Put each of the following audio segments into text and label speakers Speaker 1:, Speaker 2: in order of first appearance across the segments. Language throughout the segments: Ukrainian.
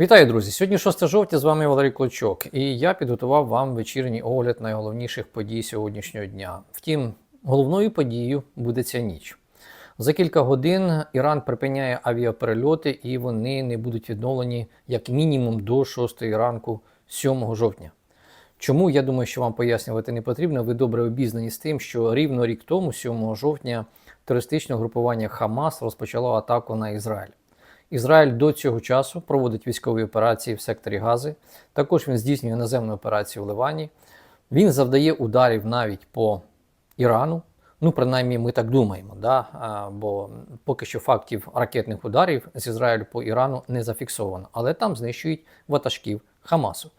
Speaker 1: Вітаю, друзі! Сьогодні 6 жовтня, з вами Валерій Клочок, і я підготував вам вечірній огляд найголовніших подій сьогоднішнього дня. Втім, головною подією буде ця ніч. За кілька годин Іран припиняє авіаперельоти, і вони не будуть відновлені як мінімум до 6 ранку 7 жовтня. Чому я думаю, що вам пояснювати не потрібно? Ви добре обізнані з тим, що рівно рік тому, 7 жовтня, терористичне групування Хамас розпочало атаку на Ізраїль. Ізраїль до цього часу проводить військові операції в секторі Гази. Також він здійснює наземну операцію в Ливані. Він завдає ударів навіть по Ірану. Ну, принаймні, ми так думаємо, да? бо поки що фактів ракетних ударів з Ізраїлю по Ірану не зафіксовано, але там знищують ватажків Хамасу.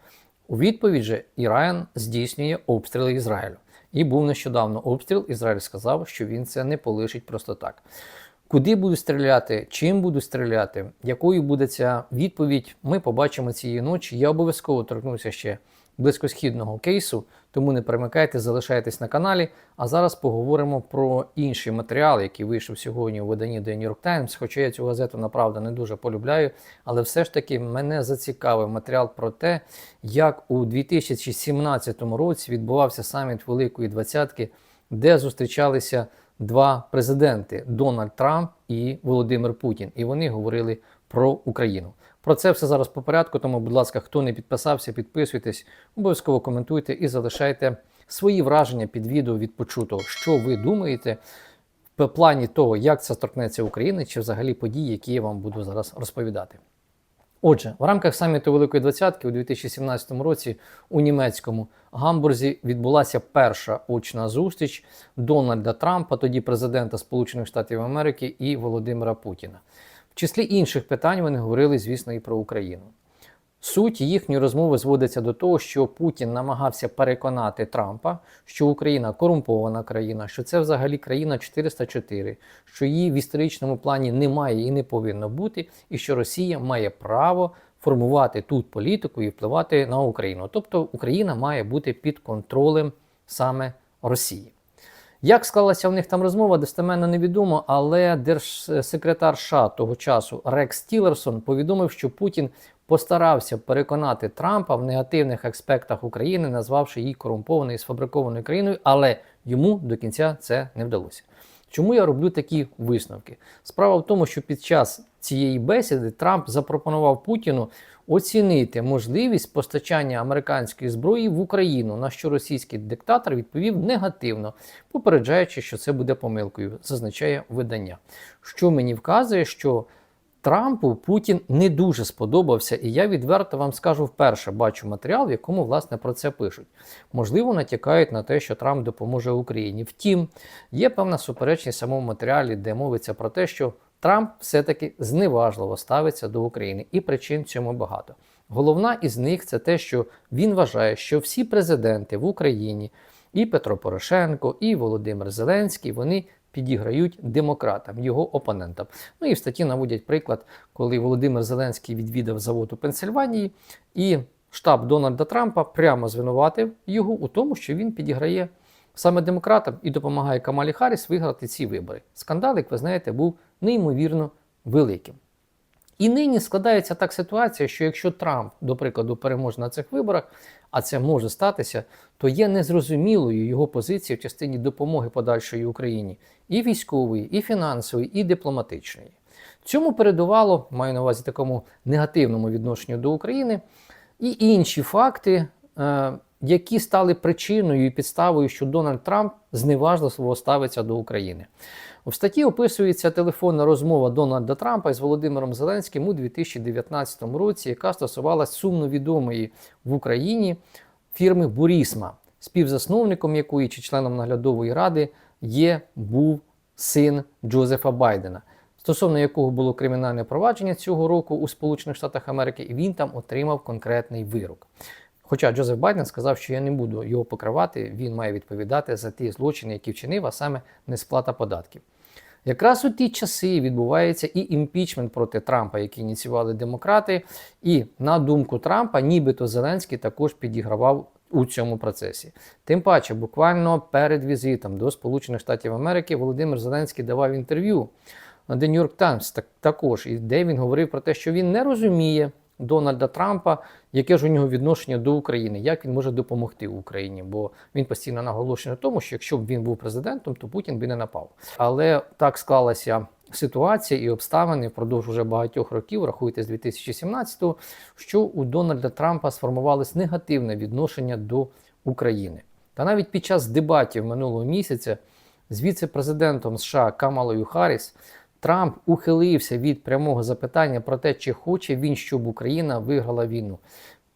Speaker 1: У відповідь же Іран здійснює обстріли Ізраїлю. І був нещодавно обстріл. Ізраїль сказав, що він це не полишить просто так. Куди буду стріляти, чим буду стріляти, якою буде ця відповідь, ми побачимо цієї ночі. Я обов'язково торкнуся ще близькосхідного кейсу, тому не перемикайте, залишайтесь на каналі. А зараз поговоримо про інший матеріал, який вийшов сьогодні у виданні The New York Times. Хоча я цю газету направду не дуже полюбляю, але все ж таки мене зацікавив матеріал про те, як у 2017 році відбувався саміт Великої Двадцятки, де зустрічалися два президенти Дональд Трамп і Володимир Путін. І вони говорили про Україну. Про це все зараз по порядку. Тому, будь ласка, хто не підписався, підписуйтесь, обов'язково коментуйте і залишайте свої враження під відео від почутого, що ви думаєте в плані того, як це торкнеться України, чи взагалі події, які я вам буду зараз розповідати. Отже, в рамках саміту Великої Двадцятки у 2017 році у німецькому Гамбурзі відбулася перша очна зустріч Дональда Трампа, тоді президента Сполучених Штатів Америки, і Володимира Путіна. В числі інших питань вони говорили, звісно, і про Україну. Суть їхньої розмови зводиться до того, що Путін намагався переконати Трампа, що Україна корумпована країна, що це взагалі країна 404, що її в історичному плані немає і не повинно бути, і що Росія має право формувати тут політику і впливати на Україну. Тобто Україна має бути під контролем саме Росії. Як склалася в них там розмова, достеменно невідомо, але держсекретар США того часу Рекс Тілерсон повідомив, що Путін постарався переконати Трампа в негативних аспектах України, назвавши її корумпованою і сфабрикованою країною, але йому до кінця це не вдалося. Чому я роблю такі висновки? Справа в тому, що під час цієї бесіди Трамп запропонував Путіну оцінити можливість постачання американської зброї в Україну, на що російський диктатор відповів негативно, попереджаючи, що це буде помилкою, зазначає видання. Що мені вказує, що Трампу Путін не дуже сподобався, і я відверто вам скажу вперше бачу матеріал, в якому власне про це пишуть. Можливо, натякають на те, що Трамп допоможе Україні. Втім, є певна суперечність в самому матеріалі, де мовиться про те, що Трамп все-таки зневажливо ставиться до України, і причин цьому багато. Головна із них це те, що він вважає, що всі президенти в Україні, і Петро Порошенко, і Володимир Зеленський, вони підіграють демократам, його опонентам. Ну і в статті наводять приклад, коли Володимир Зеленський відвідав завод у Пенсильванії, і штаб Дональда Трампа прямо звинуватив його у тому, що він підіграє саме демократам і допомагає Камалі Харріс виграти ці вибори. Скандал, як ви знаєте, був неймовірно великим. І нині складається так ситуація, що якщо Трамп, до прикладу, переможе на цих виборах, а це може статися, то є незрозумілою його позиція в частині допомоги подальшої Україні і військової, і фінансової, і дипломатичної. Цьому передувало, маю на увазі такому негативному відношенню до України, і інші факти, е, які стали причиною і підставою, що Дональд Трамп зневажливо ставиться до України. У статті описується телефонна розмова Дональда Трампа із Володимиром Зеленським у 2019 році, яка стосувалась сумно відомої в Україні фірми Бурісма, співзасновником якої чи членом наглядової ради є був син Джозефа Байдена, стосовно якого було кримінальне провадження цього року у Сполучених Штатах Америки, і він там отримав конкретний вирок. Хоча Джозеф Байден сказав, що я не буду його покривати, він має відповідати за ті злочини, які вчинив, а саме несплата податків. Якраз у ті часи відбувається і імпічмент проти Трампа, який ініціювали демократи. І на думку Трампа, нібито Зеленський також підігравав у цьому процесі. Тим паче, буквально перед візитом до Сполучених Штатів Америки Володимир Зеленський давав інтерв'ю The New York Times так, також, і де він говорив про те, що він не розуміє, Дональда Трампа, яке ж у нього відношення до України, як він може допомогти Україні, бо він постійно наголошує на тому, що якщо б він був президентом, то Путін би не напав. Але так склалася ситуація і обставини впродовж уже багатьох років, рахуйте з 2017-го, що у Дональда Трампа сформувалось негативне відношення до України. Та навіть під час дебатів минулого місяця з віце-президентом США Камалою Харріс Трамп ухилився від прямого запитання про те, чи хоче він, щоб Україна виграла війну.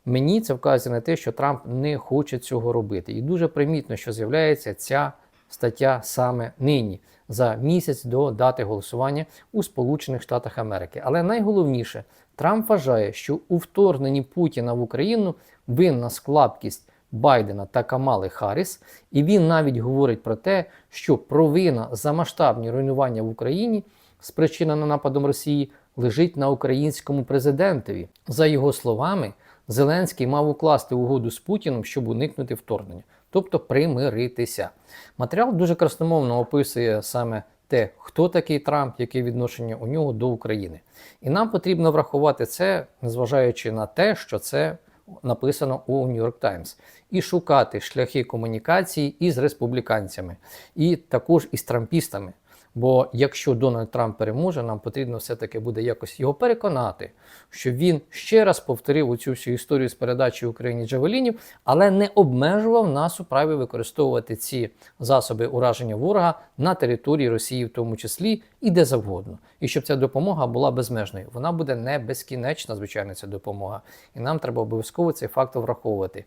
Speaker 1: Мені це вказує на те, що Трамп не хоче цього робити. І дуже примітно, що з'являється ця стаття саме нині, за місяць до дати голосування у Сполучених Штатах Америки. Але найголовніше, Трамп вважає, що у вторгненні Путіна в Україну винна склабкість Байдена та Камали Харріс, і він навіть говорить про те, що провина за масштабні руйнування в Україні, спричинена нападом Росії, лежить на українському президентові. За його словами, Зеленський мав укласти угоду з Путіном, щоб уникнути вторгнення, тобто примиритися. Матеріал дуже красномовно описує саме те, хто такий Трамп, яке відношення у нього до України. І нам потрібно врахувати це, незважаючи на те, що це написано у New York Times, і шукати шляхи комунікації із республіканцями, і також із трампістами. Бо якщо Дональд Трамп переможе, нам потрібно все-таки буде якось його переконати, що він ще раз повторив оцю всю історію з передачі Україні Джавелінів, але не обмежував нас у праві використовувати ці засоби ураження ворога на території Росії, в тому числі і де завгодно. І щоб ця допомога була безмежною. Вона буде не безкінечна, звичайно, ця допомога. І нам треба обов'язково цей факт враховувати.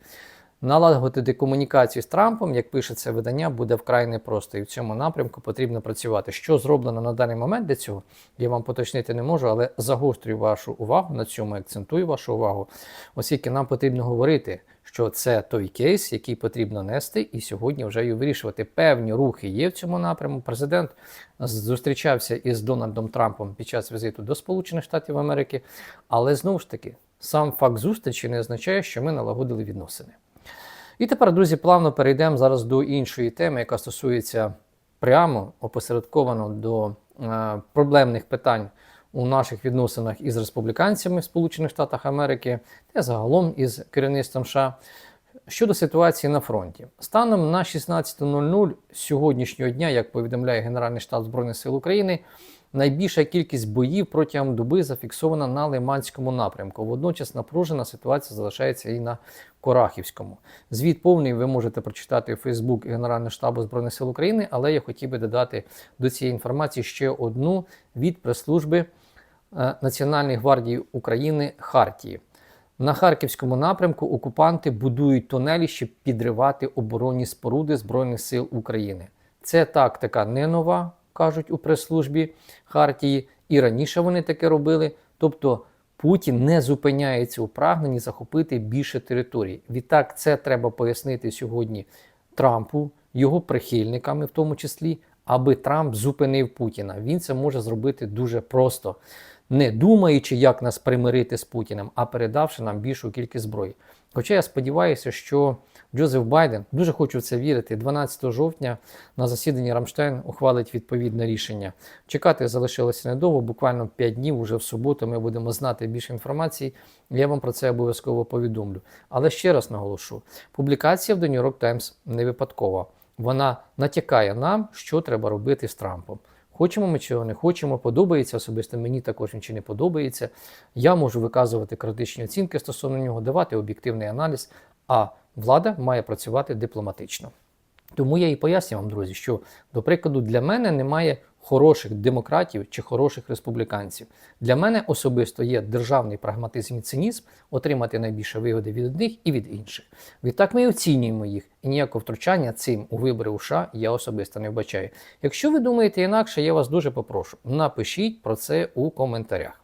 Speaker 1: Налагодити комунікацію з Трампом, як пише це видання, буде вкрай непросто. І в цьому напрямку потрібно працювати. Що зроблено на даний момент для цього, я вам поточнити не можу, але загострюю вашу увагу на цьому, акцентую вашу увагу, оскільки нам потрібно говорити, що це той кейс, який потрібно нести, і сьогодні вже його вирішувати. Певні рухи є в цьому напрямку. Президент зустрічався із Дональдом Трампом під час візиту до Сполучених Штатів Америки, але знову ж таки, сам факт зустрічі не означає, що ми налагодили відносини. І тепер, друзі, плавно перейдемо зараз до іншої теми, яка стосується прямо опосередковано до е, проблемних питань у наших відносинах із республіканцями Сполучених Штатах Америки та загалом із керівництвом США. Щодо ситуації на фронті, станом на 16.00 сьогоднішнього дня, як повідомляє Генеральний штаб Збройних сил України, найбільша кількість боїв протягом доби зафіксована на Лиманському напрямку. Водночас напружена ситуація залишається і на Корахівському. Звіт повний ви можете прочитати у Фейсбук Генерального штабу Збройних сил України, але я хотів би додати до цієї інформації ще одну від прес-служби е, Національної гвардії України Хартії. На харківському напрямку окупанти будують тунелі, щоб підривати оборонні споруди Збройних сил України. Це тактика не нова, кажуть у прес-службі Хартії, і раніше вони таке робили. Тобто Путін не зупиняється у прагненні захопити більше територій. Відтак, це треба пояснити сьогодні Трампу, його прихильниками, в тому числі, аби Трамп зупинив Путіна. Він це може зробити дуже просто не думаючи, як нас примирити з Путіним, а передавши нам більшу кількість зброї. Хоча я сподіваюся, що Джозеф Байден дуже хочу в це вірити. 12 жовтня на засіданні Рамштайн ухвалить відповідне рішення. Чекати залишилося недовго, буквально 5 днів. Уже в суботу ми будемо знати більше інформації. Я вам про це обов'язково повідомлю. Але ще раз наголошу: публікація в The New York Times не випадкова. Вона натякає нам, що треба робити з Трампом. Хочемо ми чого не хочемо, подобається особисто мені також він чи не подобається. Я можу виказувати критичні оцінки стосовно нього, давати об'єктивний аналіз, а влада має працювати дипломатично. Тому я і пояснюю вам, друзі, що, до прикладу, для мене немає хороших демократів чи хороших республіканців. Для мене особисто є державний прагматизм і цинізм отримати найбільше вигоди від одних і від інших. Відтак ми оцінюємо їх, і ніякого втручання цим у вибори у США я особисто не вбачаю. Якщо ви думаєте інакше, я вас дуже попрошу, напишіть про це у коментарях.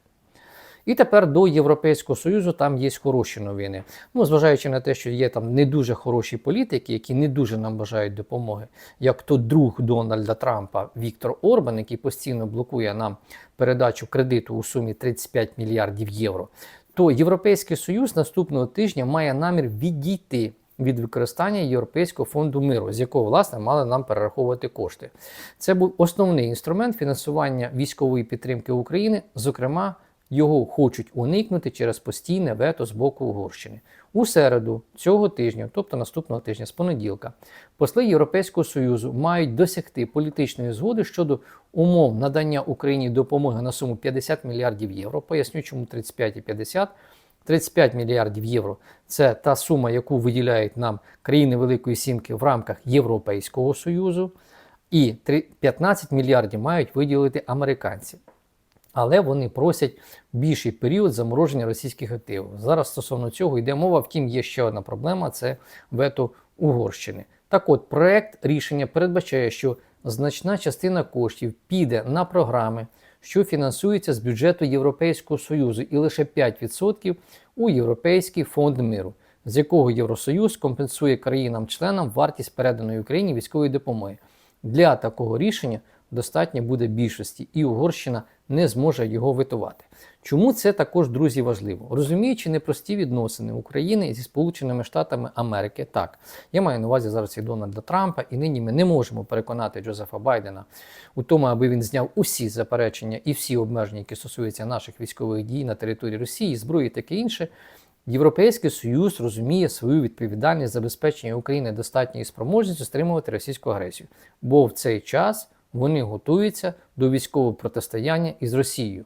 Speaker 1: І тепер до Європейського Союзу там є хороші новини. Ну, зважаючи на те, що є там не дуже хороші політики, які не дуже нам бажають допомоги, як то друг Дональда Трампа Віктор Орбан, який постійно блокує нам передачу кредиту у сумі 35 мільярдів євро, то Європейський Союз наступного тижня має намір відійти. Від використання Європейського фонду миру, з якого власне мали нам перераховувати кошти. Це був основний інструмент фінансування військової підтримки України, зокрема його хочуть уникнути через постійне вето з боку Угорщини. У середу цього тижня, тобто наступного тижня, з понеділка, посли Європейського Союзу мають досягти політичної згоди щодо умов надання Україні допомоги на суму 50 мільярдів євро. Поясню, чому 35 і 50. 35 мільярдів євро це та сума, яку виділяють нам країни Великої Сімки в рамках Європейського Союзу, і 15 мільярдів мають виділити американці. Але вони просять більший період замороження російських активів. Зараз стосовно цього йде мова. Втім, є ще одна проблема це вето Угорщини. Так от, проект рішення передбачає, що значна частина коштів піде на програми, що фінансуються з бюджету Європейського Союзу, і лише 5% у Європейський фонд миру, з якого Євросоюз компенсує країнам-членам вартість переданої Україні військової допомоги. Для такого рішення достатньо буде більшості, і Угорщина не зможе його витувати. Чому це також, друзі, важливо? Розуміючи непрості відносини України зі Сполученими Штатами Америки, так я маю на увазі зараз і Дональда Трампа, і нині ми не можемо переконати Джозефа Байдена у тому, аби він зняв усі заперечення і всі обмеження, які стосуються наших військових дій на території Росії, зброї, і таке інше. Європейський Союз розуміє свою відповідальність забезпечення України достатньою спроможністю стримувати російську агресію, бо в цей час вони готуються до військового протистояння із Росією.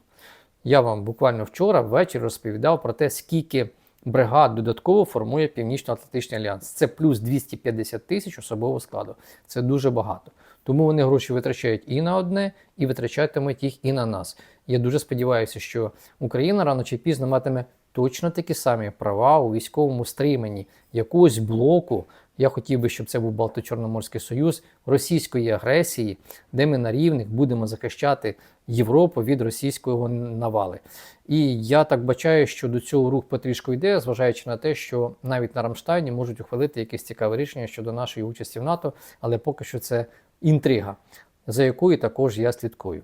Speaker 1: Я вам буквально вчора ввечері розповідав про те, скільки бригад додатково формує Північно-Атлантичний альянс. Це плюс 250 тисяч особового складу. Це дуже багато. Тому вони гроші витрачають і на одне, і витрачатимуть їх і на нас. Я дуже сподіваюся, що Україна рано чи пізно матиме точно такі самі права у військовому стриманні якогось блоку. Я хотів би, щоб це був Балто-Чорноморський Союз російської агресії, де ми на рівних будемо захищати Європу від російської навали. І я так бачаю, що до цього рух потрішку йде, зважаючи на те, що навіть на Рамштайні можуть ухвалити якесь цікаве рішення щодо нашої участі в НАТО, але поки що це інтрига, за якою також я слідкую.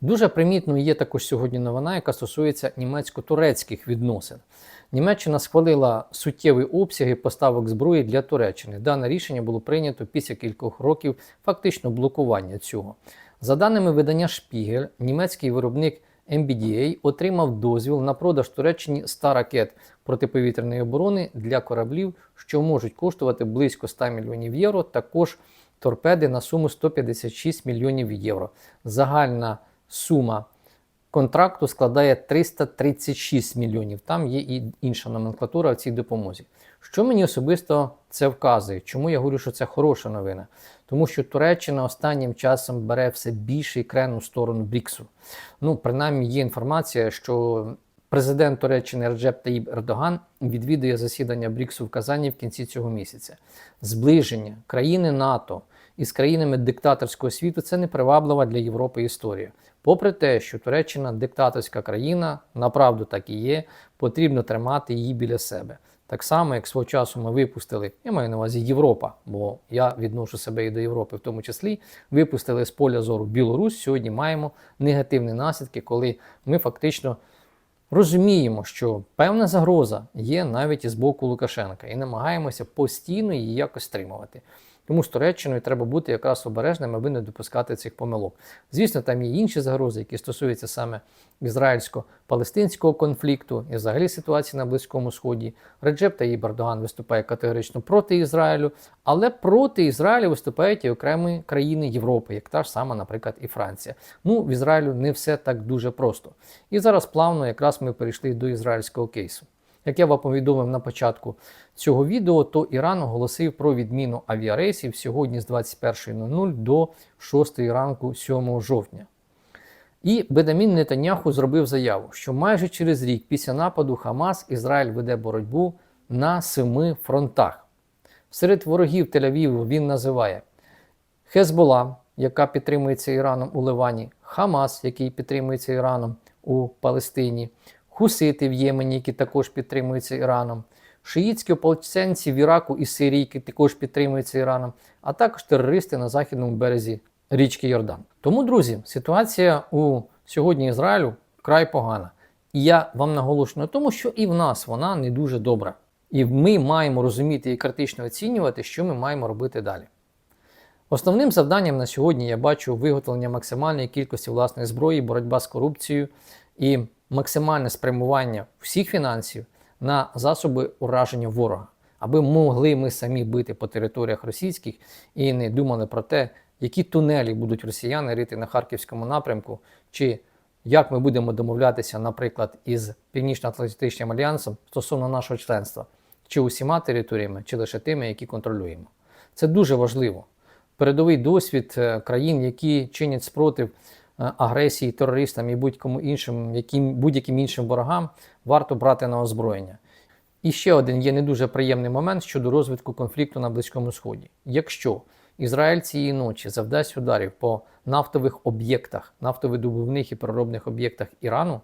Speaker 1: Дуже примітною є також сьогодні новина, яка стосується німецько-турецьких відносин. Німеччина схвалила суттєві обсяги поставок зброї для Туреччини. Дане рішення було прийнято після кількох років фактично блокування цього. За даними видання Шпігель, німецький виробник MBDA отримав дозвіл на продаж Туреччині 100 ракет протиповітряної оборони для кораблів, що можуть коштувати близько 100 мільйонів євро. Також торпеди на суму 156 мільйонів євро. Загальна сума контракту складає 336 мільйонів. Там є і інша номенклатура в цій допомозі. Що мені особисто це вказує? Чому я говорю, що це хороша новина? Тому що Туреччина останнім часом бере все більше і крену сторону Бріксу. Ну, принаймні, є інформація, що президент Туреччини Реджеп Таїб Ердоган відвідує засідання Бріксу в Казані в кінці цього місяця. Зближення країни НАТО із країнами диктаторського світу це неприваблива для Європи історія. Попри те, що Туреччина диктаторська країна, направду так і є, потрібно тримати її біля себе. Так само, як свого часу ми випустили, я маю на увазі Європа, бо я відношу себе і до Європи, в тому числі, випустили з поля зору Білорусь. Сьогодні маємо негативні наслідки, коли ми фактично розуміємо, що певна загроза є навіть із боку Лукашенка, і намагаємося постійно її якось стримувати. Тому з Туреччиною треба бути якраз обережним, аби не допускати цих помилок. Звісно, там є інші загрози, які стосуються саме ізраїльсько-палестинського конфлікту і взагалі ситуації на Близькому Сході. Реджеп Таїб Ердоган виступає категорично проти Ізраїлю, але проти Ізраїлю виступають і окремі країни Європи, як та ж сама, наприклад, і Франція. Ну, в Ізраїлю не все так дуже просто. І зараз плавно якраз ми перейшли до ізраїльського кейсу. Як я вам повідомив на початку цього відео, то Іран оголосив про відміну авіарейсів сьогодні з 21.00 до 6 ранку 7 жовтня. І Бедамін Нетаняху зробив заяву, що майже через рік після нападу Хамас Ізраїль веде боротьбу на семи фронтах. Серед ворогів Тель-Авіву він називає Хезбола, яка підтримується Іраном у Ливані, Хамас, який підтримується Іраном у Палестині, Хусити в Ємені, які також підтримуються Іраном, шиїцькі ополченці в Іраку і Сирії, які також підтримуються Іраном, а також терористи на західному березі річки Йордан. Тому, друзі, ситуація у сьогодні Ізраїлю вкрай погана. І я вам наголошую на тому, що і в нас вона не дуже добра. І ми маємо розуміти і критично оцінювати, що ми маємо робити далі. Основним завданням на сьогодні я бачу виготовлення максимальної кількості власної зброї, боротьба з корупцією і максимальне спрямування всіх фінансів на засоби ураження ворога, аби могли ми самі бити по територіях російських і не думали про те, які тунелі будуть росіяни рити на харківському напрямку, чи як ми будемо домовлятися, наприклад, із Північно-Атлантичним альянсом стосовно нашого членства, чи усіма територіями, чи лише тими, які контролюємо. Це дуже важливо. Передовий досвід е, країн, які чинять спротив агресії терористам і будь-кому іншим, яким, будь-яким іншим ворогам, варто брати на озброєння. І ще один є не дуже приємний момент щодо розвитку конфлікту на Близькому Сході. Якщо Ізраїль цієї ночі завдасть ударів по нафтових об'єктах, нафтовидобувних і переробних об'єктах Ірану,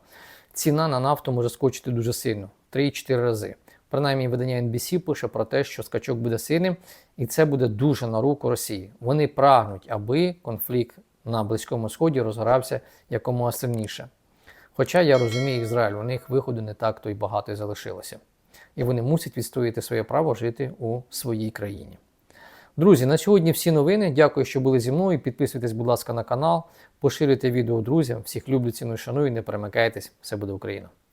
Speaker 1: ціна на нафту може скочити дуже сильно 3-4 рази. Принаймні, видання NBC пише про те, що скачок буде сильним, і це буде дуже на руку Росії. Вони прагнуть, аби конфлікт на Близькому Сході розгорався якомога сильніше. Хоча я розумію Ізраїль, у них виходу не так то й багато й залишилося. І вони мусять відстояти своє право жити у своїй країні. Друзі, на сьогодні всі новини. Дякую, що були зі мною. Підписуйтесь, будь ласка, на канал, поширюйте відео друзям. Всіх люблю, ціную, шаную, не перемикайтесь. Все буде Україна!